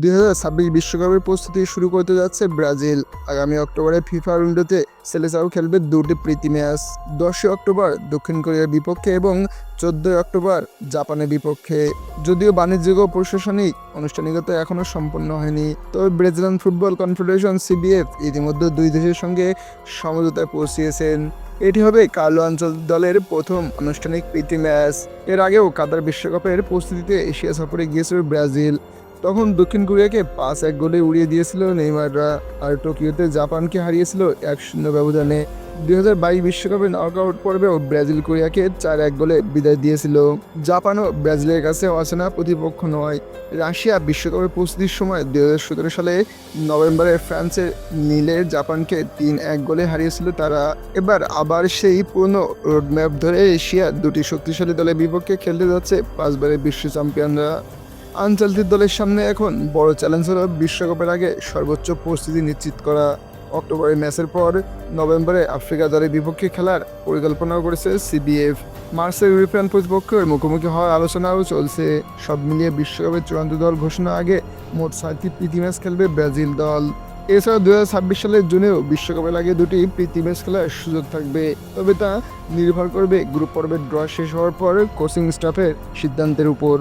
দুই হাজার ছাব্বিশ বিশ্বকাপের প্রস্তুতি শুরু করতে যাচ্ছে ব্রাজিল। আগামী অক্টোবরে ফিফা উইন্ডোতে সেলেসাও খেলবে দুটি প্রীতি ম্যাচ, দশই অক্টোবর দক্ষিণ কোরিয়ার বিপক্ষে এবং চোদ্দই অক্টোবর জাপানের বিপক্ষে। যদিও বাণিজ্যিক ও প্রশাসনিক আনুষ্ঠানিকতা এখনও সম্পন্ন হয়নি, তবে ব্রাজিলিয়ান ফুটবল কনফেডারেশন সিবিএফ ইতিমধ্যে দুই দেশের সঙ্গে সমঝোতায় পৌঁছিয়েছেন। এটি হবে কালো অঞ্চল দলের প্রথম আনুষ্ঠানিক প্রীতি ম্যাচ। এর আগেও কাতার বিশ্বকাপের প্রস্তুতিতে এশিয়া সফরে গিয়েছিল ব্রাজিল। তখন দক্ষিণ কোরিয়াকে পাঁচ এক গোলে উড়িয়ে দিয়েছিল নেইমাররা আর টোকিওতে জাপানকে হারিয়েছিল এক শূন্য ব্যবধানে। দুই হাজার বাইশ বিশ্বকাপে নকআউট পর্বেও ব্রাজিল কোরিয়াকে চার এক গোলে বিদায় দিয়েছিল। জাপানও ব্রাজিলের কাছে অচেনা প্রতিপক্ষ নয়। রাশিয়া বিশ্বকাপের প্রস্তুতির সময় দুই হাজার সতেরো সালে নভেম্বরে ফ্রান্সের নীলে জাপানকে তিন এক গোলে হারিয়েছিল তারা। এবার আবার সেই পুরনো রোডম্যাপ ধরে এশিয়া দুটি শক্তিশালী দলের বিপক্ষে খেলতে যাচ্ছে পাঁচবারের বিশ্ব চ্যাম্পিয়নরা। আঞ্চলিক দলের সামনে এখন বড় চ্যালেঞ্জ হলো বিশ্বকাপের আগে সর্বোচ্চ প্রস্তুতি নিশ্চিত করা। অক্টোবরের ম্যাচের পর নভেম্বরে আফ্রিকা দলের বিপক্ষে খেলার পরিকল্পনাও করেছে সিবিএফ। মার্সের ইউরোপিয়ান প্রতিপক্ষের মুখোমুখি হওয়ার আলোচনাও চলছে। সব মিলিয়ে বিশ্বকাপের চূড়ান্ত দল ঘোষণা আগে মোট ছয়টি প্রীতি ম্যাচ খেলবে ব্রাজিল দল। এছাড়া দু হাজার ছাব্বিশ সালের জুনেও বিশ্বকাপের আগে দুটি প্রীতি ম্যাচ খেলার সুযোগ থাকবে। তবে তা নির্ভর করবে গ্রুপ পর্বের ড্র শেষ হওয়ার পর কোচিং স্টাফের সিদ্ধান্তের উপর।